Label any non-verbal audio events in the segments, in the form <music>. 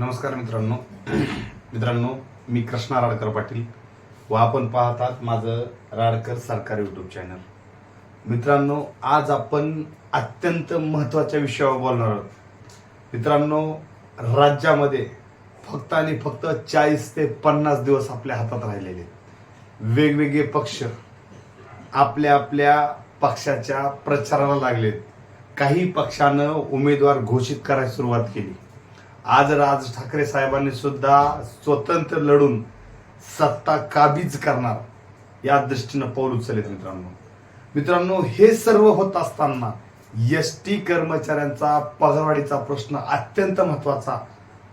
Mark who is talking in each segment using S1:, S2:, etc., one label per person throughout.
S1: नमस्कार मित्रांनो. मित्रांनो मी कृष्णा राडकर पाटील. व आपण पाहतात माझं राडकर सरकार यूट्यूब चॅनल मित्रांनो आज आपण अत्यंत महत्त्वाच्या विषयावर बोलणार आहोत. मित्रांनो राज्यामध्ये फक्त आणि फक्त चाळीस ते पन्नास दिवस आपल्या हातात राहिलेले वेगवेगळे पक्ष आपल्या आपल्या पक्षाच्या प्रचाराला लागलेत. काही पक्षानं उमेदवार घोषित करायला सुरुवात केली. आज राज ठाकरे साहेबांनी सुद्धा स्वतंत्र लढून सत्ता काबीज करणार या दृष्टीनं पाऊल उचललेत मित्रांनो. मित्रांनो हे सर्व होत असताना एस टी कर्मचाऱ्यांचा पगारवाढीचा प्रश्न अत्यंत महत्त्वाचा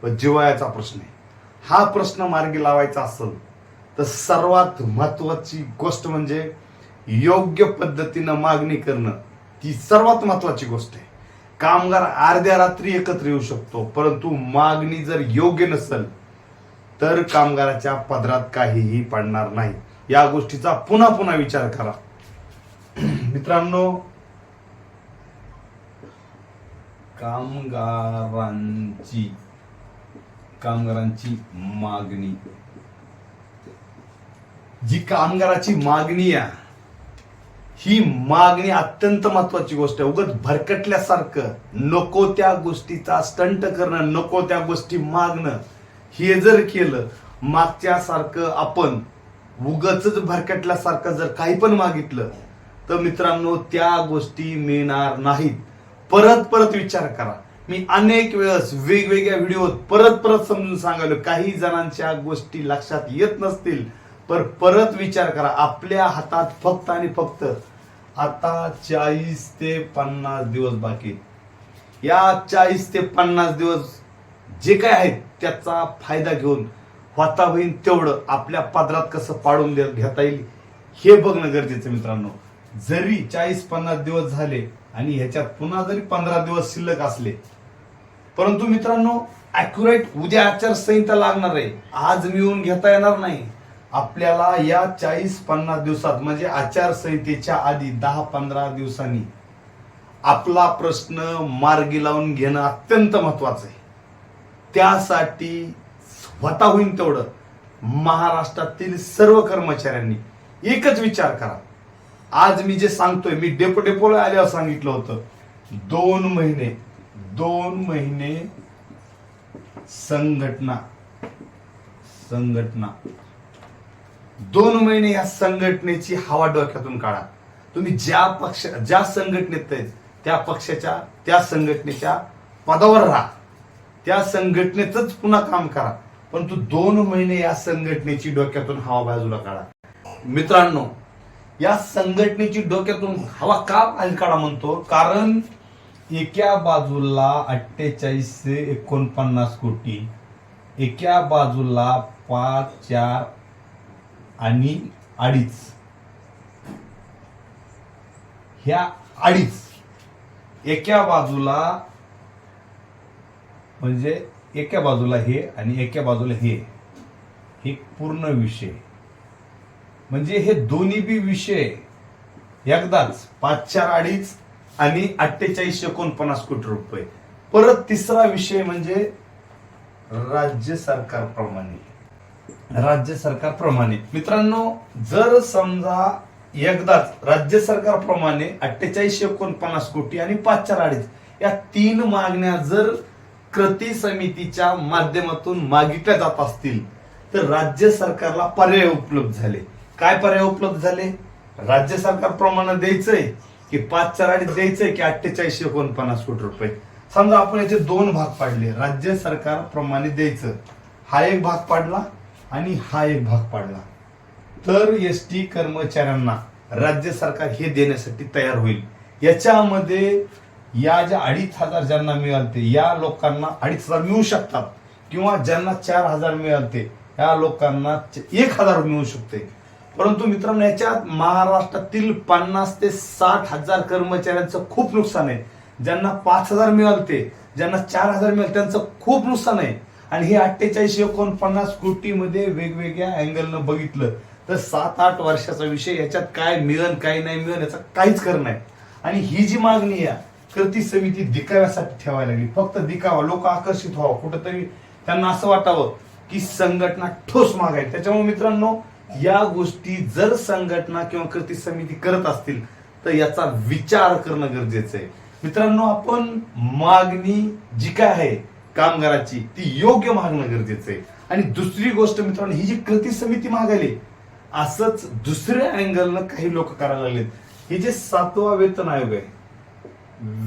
S1: व जिवायाचा प्रश्न आहे. हा प्रश्न मार्गी लावायचा असेल तर सर्वात महत्वाची गोष्ट म्हणजे योग्य पद्धतीनं मागणी करणं ती सर्वात महत्वाची गोष्ट आहे. कामगार अर्ध्या रात्री एकत्र येऊ शकतो. परंतु मागणी जर योग्य नसेल तर कामगाराच्या पदरात काहीही पडणार नाही. या गोष्टीचा पुन्हा पुन्हा विचार करा. <clears throat> मित्रांनो कामगारांची कामगारांची मागणी. जी कामगाराची मागणी आहे ही मागणी अत्यंत महत्वाची गोष्ट आहे. उगत भरकटल्यासारखं नको त्या गोष्टीचा स्टंट करणं नको त्या गोष्टी मागणं. हे जर केलं मागच्या सारखं आपण उगच भरकटल्यासारखं जर काही पण मागितलं तर मित्रांनो त्या गोष्टी मिळणार नाहीत. परत परत विचार करा. मी अनेक वेळेस वेगवेगळ्या व्हिडिओत परत परत समजून सांगायलो. काही जणांच्या गोष्टी लक्षात येत नसतील. पर परत विचार करा. आपल्या हातात फक्त आणि फक्त आता चाळीस ते पन्नास दिवस बाकी या चाळीस ते पन्नास दिवस जे काय आहेत त्याचा फायदा घेऊन होता होईल तेवढं आपल्या पदरात कसं पाडून दे- घेता येईल हे बघणं गरजेचं मित्रांनो. जरी चाळीस पन्नास दिवस झाले आणि ह्याच्यात पुन्हा जरी पंधरा दिवस शिल्लक असले परंतु मित्रांनो अॅक्युरेट उद्या आचारसंहिता लागणार आहे. आज मिळवून घेता येणार नाही. आपल्याला या चाळीस पन्नास दिवसात म्हणजे आचारसंहितेच्या आधी दहा पंधरा दिवसांनी आपला प्रश्न मार्गी लावून घेणं अत्यंत महत्वाचं आहे. त्यासाठी स्वतः होईल तेवढं. महाराष्ट्रातील सर्व कर्मचाऱ्यांनी एकच विचार करा. आज मी जे सांगतोय मी डेपो डेपोला आल्यावर सांगितलं होतं दोन महिने दोन महिने संघटना संघटना. दोन महिने या संघटनेची हवा डोक्यातून काढा. तुम्ही ज्या पक्ष ज्या संघटनेत त्या पक्षाच्या त्या संघटनेच्या पदावर राहा. त्या संघटनेतच पुन्हा काम करा. परंतु दोन महिने या संघटनेची डोक्यातून हवा बाजूला काढा. मित्रांनो या संघटनेची डोक्यातून हवा का बाहेर काढा म्हणतो? कारण एका बाजूला अठ्ठेचाळीस एकोणपन्नास कोटी एका बाजूला पाच चार आणि अडीच. ह्या अडीच. एका बाजूला म्हणजे एका बाजूला हे आणि एका बाजूला हे. हे पूर्ण विषय. म्हणजे हे दोन्ही बी विषय एकदाच पाच चार अडीच आणि अठ्ठेचाळीस एकोणपन्नास कोटी रुपये. परत तिसरा विषय म्हणजे राज्य सरकारप्रमाणे. राज्य सरकारप्रमाणे मित्रांनो जर समजा एकदाच राज्य सरकारप्रमाणे अठ्ठेचाळीसशे एकोणपन्नास कोटी आणि पाच चार अडीच या तीन मागण्या जर कृती समितीच्या माध्यमातून मागितल्या जात असतील तर राज्य सरकारला पर्याय उपलब्ध झाले. काय पर्याय उपलब्ध झाले? राज्य सरकार प्रमाणे द्यायचंय की पाच चार अडीच द्यायचंय की अठ्ठेचाळीसशे एकोणपन्नास कोटी रुपये. समजा आपण याचे दोन भाग पाडले. राज्य सरकार प्रमाणे द्यायचं. हा एक भाग पाडला. आणि हा एक भाग पाडला. तर एस टी कर्मचाऱ्यांना राज्य सरकार हे देण्यासाठी तयार होईल. याच्यामध्ये या ज्या अडीच हजार ज्यांना मिळालते या लोकांना अडीच हजार मिळू शकतात. किंवा ज्यांना चार हजार मिळालते या लोकांना एक हजार मिळू शकते. परंतु मित्रांनो याच्यात महाराष्ट्रातील पन्नास ते साठ हजार कर्मचाऱ्यांचं खूप नुकसान आहे. ज्यांना पाच हजार मिळालते ज्यांना चार हजार मिळाले त्यांचं खूप नुकसान आहे. आणि हे अठ्ठेचाळीस एकोणपन्नास कोटीमध्ये वेगवेगळ्या अँगलनं बघितलं तर सात आठ वर्षाचा विषय याच्यात काय मिळन काय नाही मिळन याचा काहीच खरं नाही. आणि ही जी मागणी आहे कृती समिती दिखाव्यासाठी ठेवायला लागली. फक्त दिखावा लोक आकर्षित व्हावं. कुठंतरी त्यांना असं वाटावं की संघटना ठोस माग आहे त्याच्यामुळे मित्रांनो या गोष्टी जर संघटना किंवा कृती समिती करत असतील तर याचा विचार करणं गरजेचं आहे. मित्रांनो आपण मागणी जी काय आहे कामगाराची ती योग्य मागणं गरजेचं आहे. आणि दुसरी गोष्ट मित्रांनो ही जी कृती समिती मागायली असंच दुसऱ्या अँगलनं काही लोक करायला लागलेत. हे जे सातवा वेतन आयोग आहे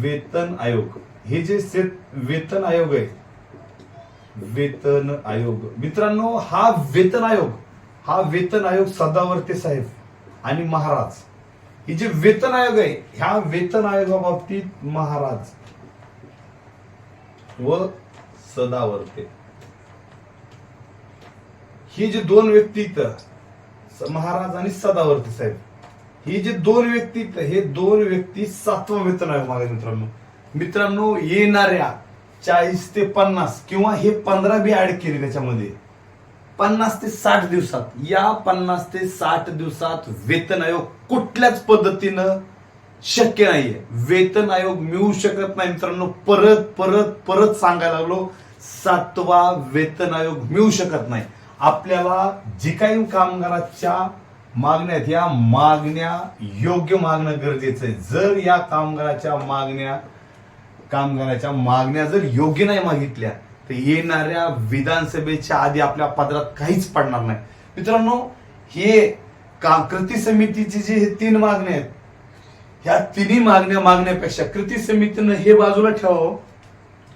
S1: वेतन आयोग हे जे वेतन आयोग आहे वेतन आयोग. मित्रांनो हा वेतन आयोग हा वेतन आयोग सदावर्ते साहेब आणि महाराज. हे जे वेतन आयोग आहे ह्या वेतन आयोगाबाबतीत महाराज व सदावरते. ही जे दोन व्यक्ती महाराज आणि सदावर्ती साहेब ही जे दोन व्यक्ती हे दोन व्यक्ती सातवा वेतन आहे माझ्या मित्रांनो. मित्रांनो येणाऱ्या चाळीस ते पन्नास किंवा हे पंधरा बी ऍड केले त्याच्यामध्ये पन्नास ते साठ दिवसात या पन्नास ते साठ दिवसात वेतन आयोग कुठल्याच पद्धतीनं शक्य नाहीये. वेतन आयोग मिळू शकत नाही मित्रांनो. परत परत परत सांगायला लागलो सातवा वेतन आयोग मिळू शकत नाही. आपल्याला जे काही कामगाराच्या मागण्या या मागण्या योग्य मागणं गरजेचं आहे. जर या कामगाराच्या मागण्या कामगाराच्या मागण्या जर योग्य नाही मागितल्या तर येणाऱ्या विधानसभेच्या आधी आपल्या पदरात काहीच पडणार नाही. मित्रांनो हे का कृती समितीची जी हे तीन मागण्या आहेत ह्या तिन्ही मागण्या मागण्यापेक्षा कृती समितीनं हे बाजूला ठेवावं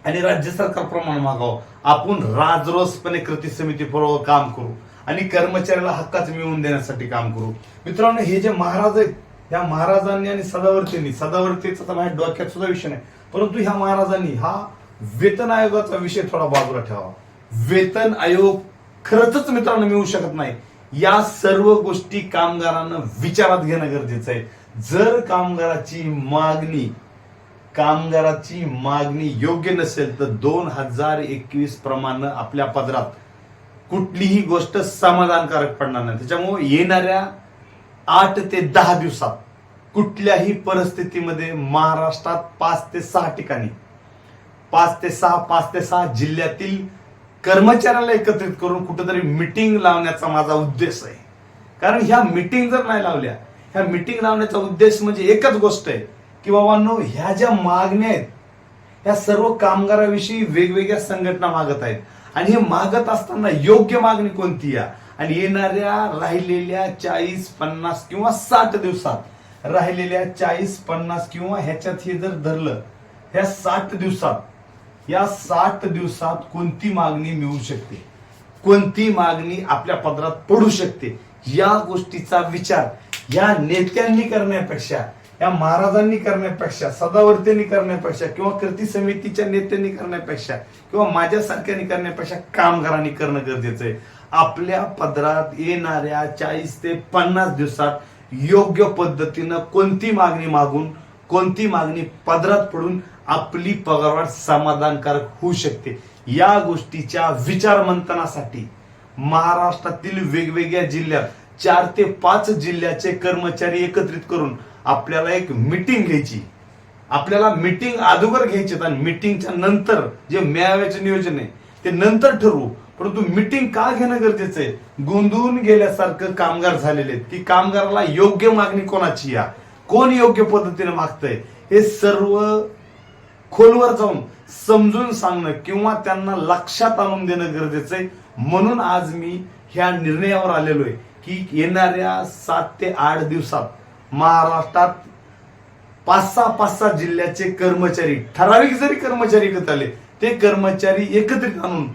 S1: आणि राज्य सरकारप्रमाणे मागावं. आपण राजरोसपणे कृती समिती बरोबर काम करू आणि कर्मचाऱ्याला हक्काच मिळवून देण्यासाठी काम करू. मित्रांनो हे जे महाराज आहेत ह्या महाराजांनी आणि सदावर्तींनी सदावर्तीचा तर माझ्या डोक्यात सुद्धा विषय नाही परंतु ह्या महाराजांनी हा वेतन आयोगाचा विषय थोडा बाजूला ठेवा वेतन आयोग खरंच मित्रांनो मिळू शकत नाही. या सर्व गोष्टी कामगारांना विचारात घेणं गरजेचं आहे. जर कामगाराची मागणी कामगाराची मागणी योग्य नसेल तर दोन हजार एकवीस प्रमाणे आपल्या पदरात कुठलीही गोष्ट समाधानकारक पडणार नाही. त्याच्यामुळे येणाऱ्या आठ ते दहा दिवसात कुठल्याही परिस्थितीमध्ये महाराष्ट्रात पाच ते सहा ठिकाणी पाच ते सहा पाच ते सहा जिल्ह्यातील कर्मचाऱ्याला एकत्रित करून कुठेतरी मिटिंग लावण्याचा माझा उद्देश आहे. कारण ह्या मिटिंग जर नाही लावल्या ह्या मिटिंग लावण्याचा उद्देश म्हणजे एकच गोष्ट आहे की बाबांनो ह्या ज्या मागण्या आहेत ह्या सर्व कामगाराविषयी वेगवेगळ्या संघटना मागत आहेत. आणि हे मागत असताना योग्य मागणी कोणती आहे? आणि येणाऱ्या राहिलेल्या चाळीस पन्नास किंवा साठ दिवसात राहिलेल्या चाळीस पन्नास किंवा ह्याच्यात हे जर धरलं ह्या साठ दिवसात या साठ दिवसात कोणती मागणी मिळू शकते? कोणती मागणी आपल्या पदरात पडू शकते? या गोष्टीचा विचार या नेत्यांनी करण्यापेक्षा या महाराजांनी करण्यापेक्षा सदावर्तींनी करण्यापेक्षा किंवा कृती समितीच्या नेत्यांनी करण्यापेक्षा किंवा माझ्यासारख्यांनी करण्यापेक्षा कामगारांनी करणं गरजेचं आहे. आपल्या पदरात येणाऱ्या चाळीस ते पन्नास दिवसात योग्य पद्धतीनं कोणती मागणी मागून कोणती मागणी पदरात पडून आपली पगारवाढ समाधानकारक होऊ शकते? या गोष्टीच्या विचार मंथनासाठी महाराष्ट्रातील वेगवेगळ्या जिल्ह्यात चार ते पाच जिल्ह्याचे कर्मचारी एकत्रित करून आपल्याला एक मिटिंग घ्यायची. आपल्याला मिटिंग अगोदर घ्यायची आणि मिटिंगच्या नंतर जे मेळाव्याचे नियोजन आहे ते नंतर ठरवू. परंतु मिटिंग का घेणं गरजेचं आहे? गोंधळून गेल्यासारखं कामगार झालेले आहेत. की कामगाराला योग्य मागणी कोणाची या? कोण योग्य पद्धतीने मागतंय? हे सर्व खोलवर जाऊन समजून सांगणं किंवा त्यांना लक्षात आणून देणं गरजेचं आहे. म्हणून आज मी ह्या निर्णयावर आलेलो आहे. की येणाऱ्या सात ते आठ दिवसात महाराष्ट्रात पाच सहा पाच सहा जिल्ह्याचे कर्मचारी ठराविक जरी कर्मचारी एकत्र आले ते कर्मचारी एकत्रित आणून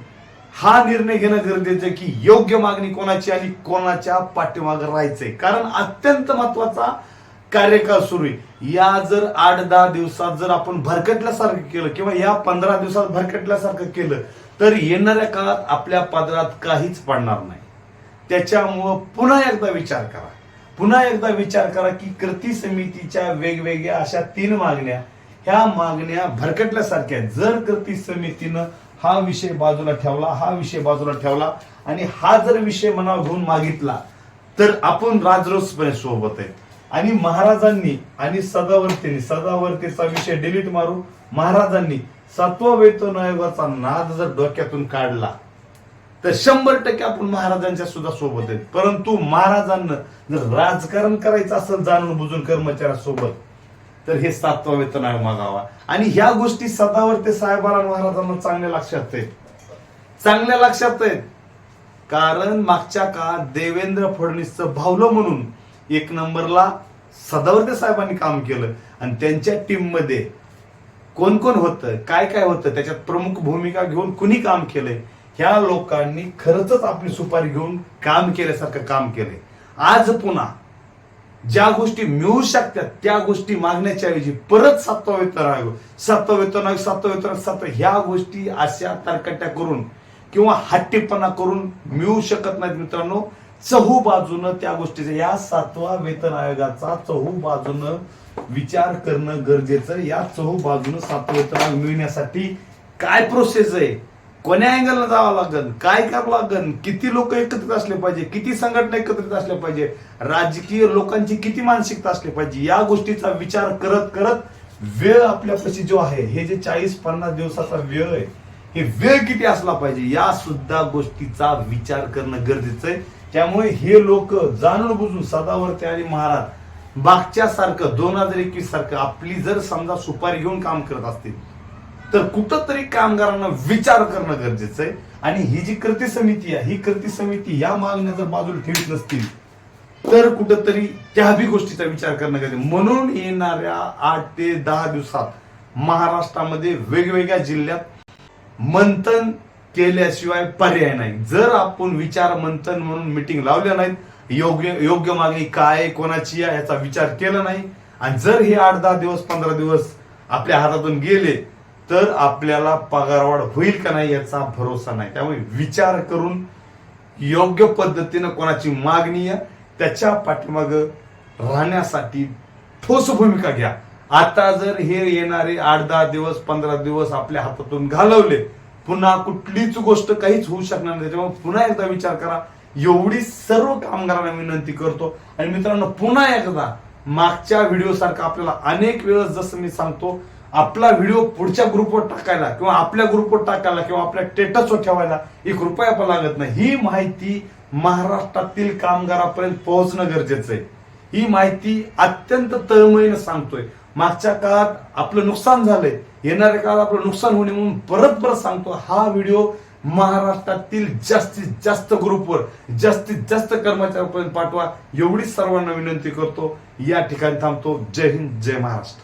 S1: हा निर्णय घेणं गरजेचं आहे की योग्य मागणी कोणाची आणि कोणाच्या पाठीमागे राहायचंय. कारण अत्यंत महत्त्वाचा कार्यकाळ सुरू आहे. या जर आठ दहा दिवसात जर आपण भरकटल्यासारखं केलं किंवा या पंधरा दिवसात भरकटल्यासारखं केलं तर येणाऱ्या काळात आपल्या पदरात काहीच पडणार नाही. त्याच्यामुळं पुन्हा एकदा विचार करा. पुन्हा एकदा विचार करा की कृती समितीच्या वेगवेगळ्या अशा तीन मागण्या ह्या मागण्या भरकटल्यासारख्या आहेत. जर कृती समितीनं हा विषय बाजूला ठेवला हा विषय बाजूला ठेवला आणि हा जर विषय मनावर घेऊन मागितला तर आपण राजरोसपणे सोबत आहे. आणि महाराजांनी आणि सदावर्तीने सदावर्तीचा विषय डिलीट मारू महाराजांनी सातवा वेतन आयोगाचा नाद जर डोक्यातून काढला तर शंभर टक्के आपण महाराजांच्या सुद्धा सोबत आहेत. परंतु महाराजांना जर राजकारण करायचं असेल जाणून बुजून कर्मचाऱ्यासोबत तर हे सातवा वेतन आयोग मागावा. आणि ह्या गोष्टी सदावर्ते साहेबाला महाराजांना चांगल्या लक्षात आहेत. चांगल्या लक्षात आहेत. कारण मागच्या काळात देवेंद्र फडणवीसचं भावलं म्हणून एक नंबरला सदावर्ते साहेबांनी काम केलं. आणि त्यांच्या टीममध्ये कोण कोण होतं काय काय होतं त्याच्यात प्रमुख भूमिका घेऊन कुणी काम केलंय? ह्या लोकांनी खरंच आपली सुपारी घेऊन काम केल्यासारखं काम केलंय. आज पुन्हा ज्या गोष्टी मिळू शकतात त्या गोष्टी मागण्याच्या ऐवजी परत सातवा वेतन आयोग सत्ता वेतन आयोग सातवा वेतन सत्ता ह्या गोष्टी अशा तरकट्या करून किंवा हट्टीपणा करून मिळू शकत नाहीत मित्रांनो. चहू बाजूनं त्या गोष्टीचा या सातवा वेतन आयोगाचा चहू बाजूनं विचार करणं गरजेचं. या चहू बाजूनं सातवा वेतन आयोग मिळण्यासाठी काय प्रोसेस आहे? कोण्या अँगलला जावं लागन? काय करावं लागन? किती लोक एकत्रित असले पाहिजे? किती संघटना एकत्रित असल्या पाहिजे? राजकीय लोकांची किती मानसिकता असली पाहिजे? या गोष्टीचा विचार करत करत वेळ आपल्यापाशी जो आहे हे जे चाळीस पन्नास दिवसाचा वेळ आहे हे वेळ किती असला पाहिजे? या सुद्धा गोष्टीचा विचार करणं गरजेचं आहे. त्यामुळे हे लोक जाणून बुजून सदावर्ते आणि महाराज मागच्या सारखं दोन हजार एकवीस सारखं आपली जर समजा सुपारी घेऊन काम करत असतील तर कुठंतरी कामगारांना विचार करणं गरजेचं आहे. आणि ही जी कृती समिती आहे ही कृती समिती या मागण्या जर बाजूला ठेवत नसतील तर कुठंतरी त्या बी गोष्टीचा विचार करणं गरजेचं म्हणून येणाऱ्या आठ ते दहा दिवसात महाराष्ट्रामध्ये वेगवेगळ्या जिल्ह्यात मंथन केल्याशिवाय पर्याय नाही. जर आपण विचार मंथन म्हणून मिटिंग लावल्या नाहीत योग्य योग्य मागणी काय कोणाची आहे याचा विचार केला नाही आणि जर हे आठ दहा दिवस पंधरा दिवस आपल्या हातातून गेले तर आपल्याला पगारवाढ होईल का नाही याचा भरोसा नाही. त्यामुळे विचार करून योग्य पद्धतीनं कोणाची मागणी आहे त्याच्या पाठीमाग राहण्यासाठी ठोस भूमिका घ्या. आता जर हे येणारे आठ दहा दिवस पंधरा दिवस आपल्या हातातून घालवले पुन्हा कुठलीच गोष्ट काहीच होऊ शकणार नाही. त्याच्यामुळे पुन्हा एकदा विचार करा. एवढी सर्व कामगारांना विनंती करतो. आणि मित्रांनो पुन्हा एकदा मागच्या व्हिडिओ सारखा आपल्याला अनेक वेळेस जसं मी सांगतो आपला व्हिडिओ पुढच्या ग्रुपवर टाकायला किंवा आपल्या ग्रुपवर टाकायला किंवा आपल्या स्टेटसवर ठेवायला एक रुपया पण लागत नाही. ही माहिती महाराष्ट्रातील कामगारापर्यंत पोहोचणं गरजेचं आहे. ही माहिती अत्यंत तळमळीनं सांगतोय. मागच्या काळात आपलं नुकसान झालंय. येणाऱ्या काळात आपलं नुकसान होणे म्हणून परत परत सांगतो हा व्हिडिओ महाराष्ट्रातील जास्तीत जास्त ग्रुपवर जास्तीत जास्त कर्मचाऱ्यांपर्यंत पाठवा. एवढीच सर्वांना विनंती करतो. या ठिकाणी थांबतो. जय हिंद जय महाराष्ट्र.